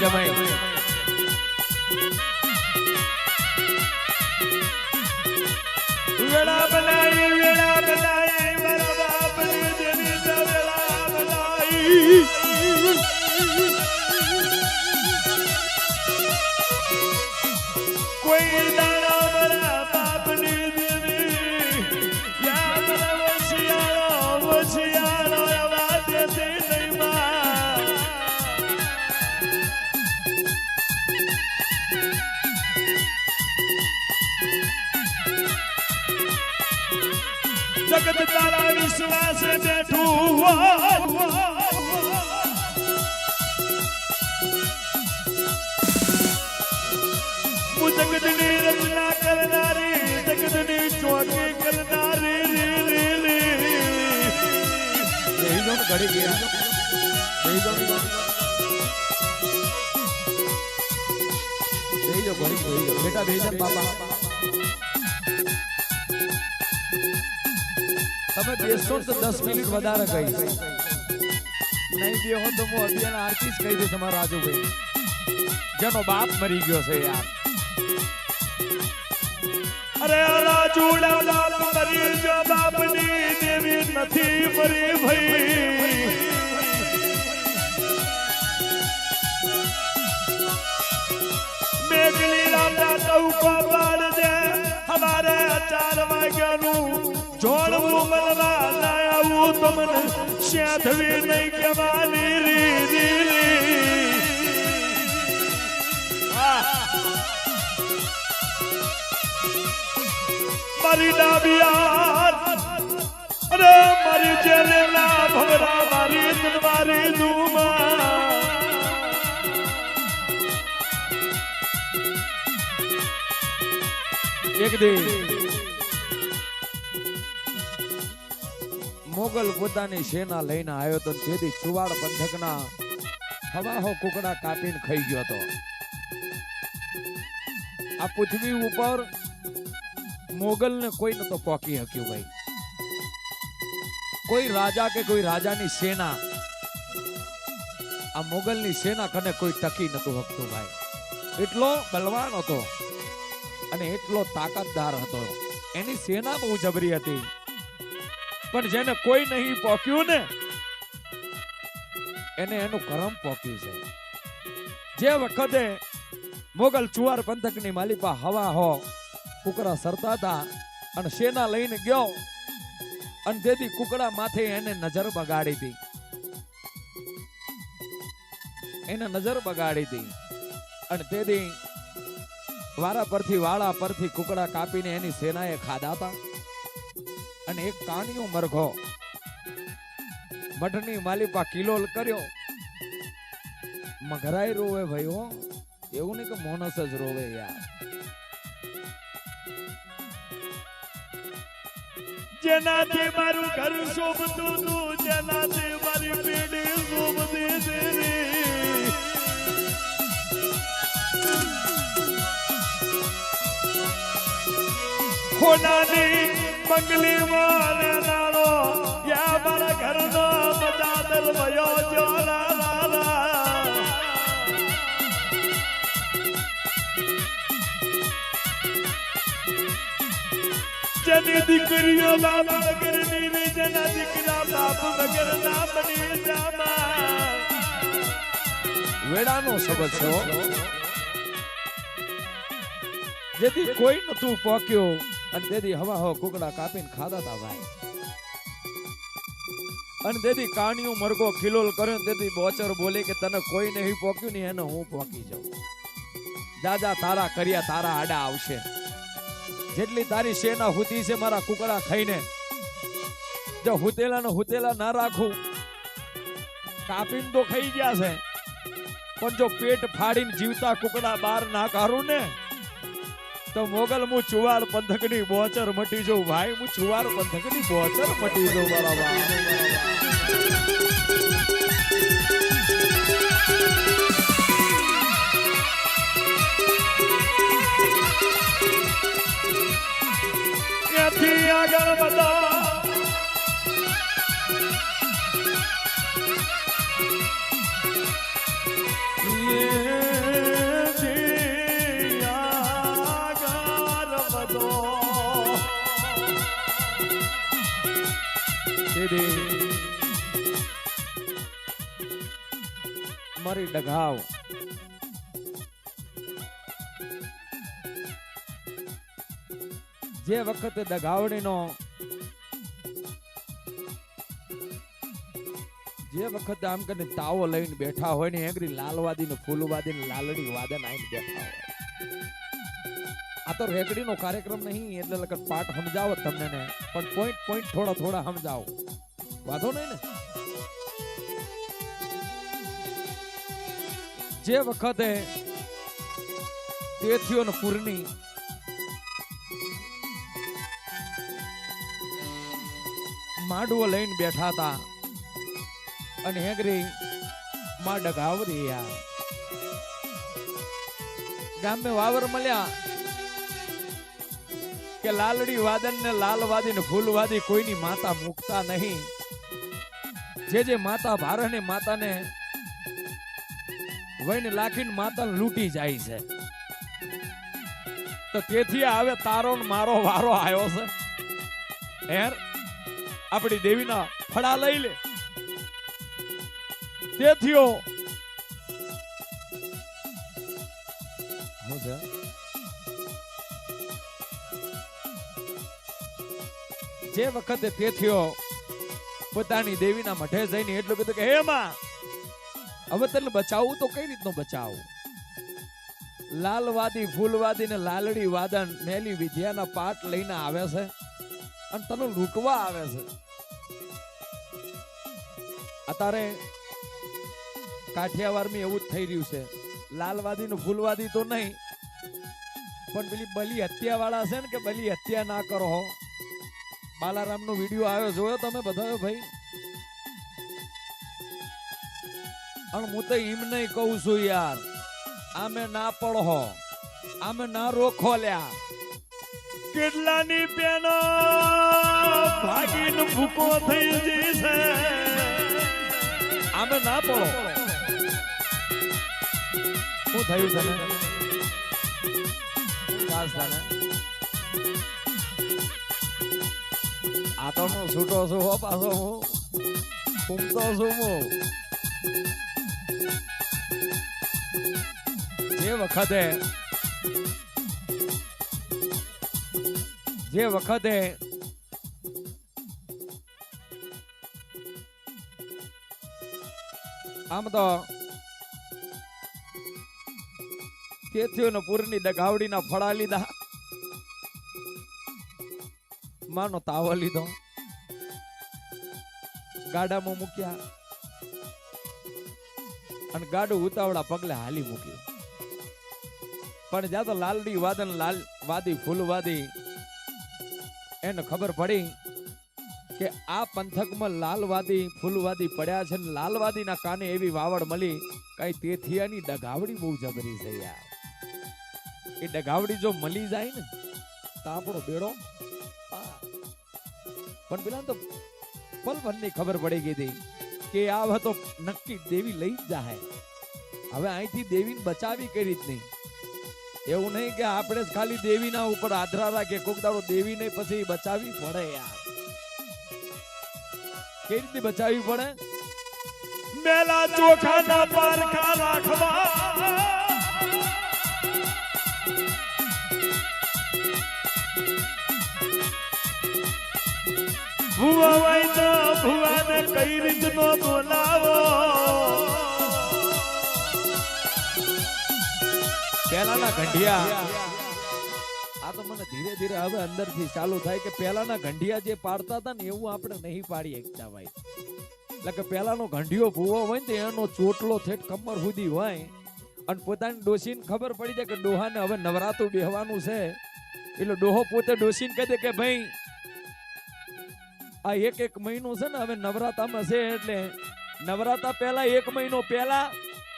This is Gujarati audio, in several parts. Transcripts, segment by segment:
加杯 જગત તારા વિશ્વાસ બેઠું. હું જગતની રચના કરનારી જગતની ચોકી કરનારી બેટા બેહી જાઓ તમે બેસો તો દસ મિનિટ વધારે કહી નહીં બેહો તો હું અત્યારે આરતી જ કહી દઉં તમારા રાજુભાઈ. જેનો બાપ મરી ગયો છે યાર. અરે રાજુડા બાપ મરી જો બાપની દેવી નથી મરી ભાઈ. મેઘલી રાતા ટૌકો પાડ દે, હવારે ચાર વાગ્યાનું જોડવું મળવા ના આવું તો મને શ્યાધવી નહીં કહેવાની રી રી રી મારી ડાબિયાર અરે મારી જેલેલા ભવરા, મારી તલવારી ધૂમા એક દી. મોગલ પોતાની સેના લઈને આવ્યો તો તેથી ચુવાડ પંથકના હવાહો કુકડા કાપીને ખાઈ ગયો હતો. આ પૃથ્વી ઉપર મોગલને કોઈ નતો પોકી શક્યું ભાઈ. કોઈ રાજા કે કોઈ રાજાની સેના આ મોગલની સેના કને કોઈ ટકી નતું હકતું ભાઈ. એટલો બલવાન હતો અને એટલો તાકાતદાર હતો. એની સેના બહુ જબરી હતી. પણ જેને કોઈ નહીં પોક્યું ને, એને એનું કરમ પોક્યું છે. જે વખતે મોગલ ચુવાર પંથકની માલિપા હવા હો, કુકરા સરતા હતા અને સેના લઈને ગયો, અને તેથી કુકડા માથે એને નજર બગાડી હતી એને નજર બગાડી હતી અને તેથી વારા પરથી, વાળા પરથી કુકડા કાપીને એની સેનાએ ખાધા હતા અને એક કાનિયો મરઘો. મઠની માલિપા કિલોલ કર્યો. મઘરાય રોવે ભાઈ એવું નહીં કે મોનસ જ રોવે યાર. જેનાથી મારું ઘર શોભતું તું જેનાથી મારી પેઢી શોભતી હતી ખોનાની મંગલી મારે નાનો યા મારા ઘરનો બજાદર ભયો જોરા લાલા જેની દીકરીઓ બાપ વગરની ને જેના દીકરા બાપ વગર ના બની જામા. વેડાનો શબ્દ છે. જેથી કોઈ નતું પોક્યો. અને તેથી હવા હો કુકડા કાપીને ખાધા હતા ભાઈ. અને તેથી કાણિયું મરઘો ખિલોલ કર્યો દેદી બોચર બોલે કે તને કોઈ નહીં પોક્યું ને એને હું પોકી જાઉં. દાદા, તારા કર્યા તારા આડા આવશે. જેટલી તારી સેના હુતી છે મારા કુકડા ખાઈને, જો હુતેલા ને હુતેલા ના રાખું, કાપીને તો ખાઈ ગયા છે. પણ જો પેટ ફાડીને જીવતા કુકડા બહાર ના કાઢું ને તો મોગલ હું ચુવાર પંથકની બોચર મટી જઉં. ભાઈ હું ચુવાર પંથકની બોચર મટી જઉં બરાબર ત્યાંથી આગળ વધો. મારી ડઘાવ. જે વખતે ડગાવડીનો જે વખતે આમ કરીને તાવો લઈને બેઠા હોય ને એંગરી લાલવાદી ને ફૂલવાદી ને લાલડી વાદન આવીને બેઠા હોય. આ તો રેકડીનો કાર્યક્રમ નહીં, એટલે લગત પાઠ સમજાવો તમને ને. પણ પોઈન્ટ પોઈન્ટ થોડા થોડા સમજાવો. વાંધો નહીં ને? જે વખતે તેથીઓ પૂરની માંડવો લઈને બેઠા હતા અને હેગરી માં ડગાવરી યાર ગામે વાવર મળ્યા કે લાલડી વાદન ને લાલવાદી ને ફૂલવાદી કોઈની માતા મૂકતા નહીં. જે જે માતા ભારને માતાને વહીને લાખીને માતા લૂંટી જાય છે. તો તેથી આવે તારો મારો વારો આવ્યો છે. હેર, આપણી દેવીના ફળા લઈ લે. તેથીઓ જે. વખતે તેથીઓ પોતાની દેવીના મઠે જઈને એટલું કીધું કે, હે માં હવે તને બચાવવું તો કઈ રીતનું બચાવવું? લાલવાદી ફૂલવાદી ને લાલડી વાદન મેલી વિદ્યાના પાઠ લઈને આવે છે અને તને લૂંટવા આવે છે. અત્યારે કાઠિયાવાડમાં એવું જ થઈ રહ્યું છે. લાલવાદી ને ફૂલવાદી તો નહીં, પણ પેલી બલી હત્યા વાળા છે ને કે બલી હત્યા ના કરો બાલારામ નો વીડિયો આવ્યો, જોયો તમે બધાયો ભાઈ? અને હું તો એમ નહીં કહું છું યાર આમે ના પડહો આમે ના રોખો લ્યા. કેટલાની પેનો ભાગીને ભૂકો થઈ જશે આમે ના પડો. શું થયું તને? ખાસ તને? આ તો હું છૂટો છું હો પાછો હું. ઘૂમતો છું હું. વખતે જે વખતે આમ તો તેથીઓનો પૂરની ડગાવડીના ફળા લીધા. માનો તાવો લીધો. ગાડામાં મૂક્યા. અને ગાડું ઉતાવળા પગલે હાલી મૂક્યું. પણ જ્યાં તો લાલડી વાદન લાલ, વાદી ફૂલવાદી. એને ખબર પડી કે આ પંથકમાં લાલવાદી, ફૂલવાદી પડ્યા છે ને લાલવાદીના કાને એવી વાવડ મળી કઈ તેથિયાની ડગાવડી બહુ જબરી છે યાર. એ ડગાવડી જો મળી જાય ને તો આપણો બેડો. પણ પેલા તો પલવનની ખબર પડી ગઈ હતી કે આ તો નક્કી દેવી લઈ જ જાય હવે અહીંથી દેવીને બચાવી કરી રીત નહીં એવું નહીં કે આપણે જ ખાલી દેવીના ઉપર આધરા રાખીએ. કોક દાડો દેવીને પછી બચાવવી પડે યાર. કેવી રીતે બચાવવી પડે? મેલા ચોખાના પારખા રાખવા. ભુવા હોય ભુવાને કઈ રીતનો બોલાવો? પહેલાના ઘંટિયા આ તો મને ધીરે ધીરે હવે અંદરથી ચાલુ થાય કે પહેલાના ગંઢિયા જે પાડતા હતા ને એવું આપણે નહીં પાડી શકતા ભાઈ. એટલે કે પહેલાનો ગંઢિયો ભૂવો હોય ને એનો ચોટલો થેટ કમર સુધી હોય. અને પોતાની ડોસીને ખબર પડી જાય કે ડોહાને હવે નવરાતું બેહવાનું છે. એટલે ડોહો પોતે ડોસીને કહે દે કે ભાઈ, આ એક એક મહિનો છે ને હવે નવરાતામાં છે એટલે નવરાતા પહેલા એક મહિનો પહેલા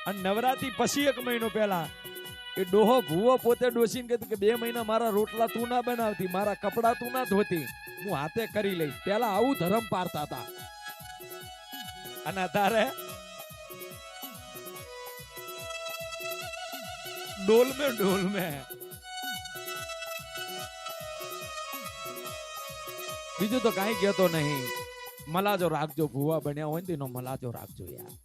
અને નવરાત્રી પછી એક મહિનો પહેલા. એ ડોહો ભૂવો પોતે ડોસીને કહેતું કે બે મહિના મારા રોટલા તું ના બનાવતી, મારા કપડા તું ના ધોતી. હું હાથે કરી લઈશ. પેલા આવું ધર્મ પારતા હતા. અને તારે ડોલ में ડોલ में બીજું તો કાંઈ કહેતો નહીં. મલાજો રાખજો, ભૂવા બન્યા હોય ને તેનો મલાજો રાખજો યાર.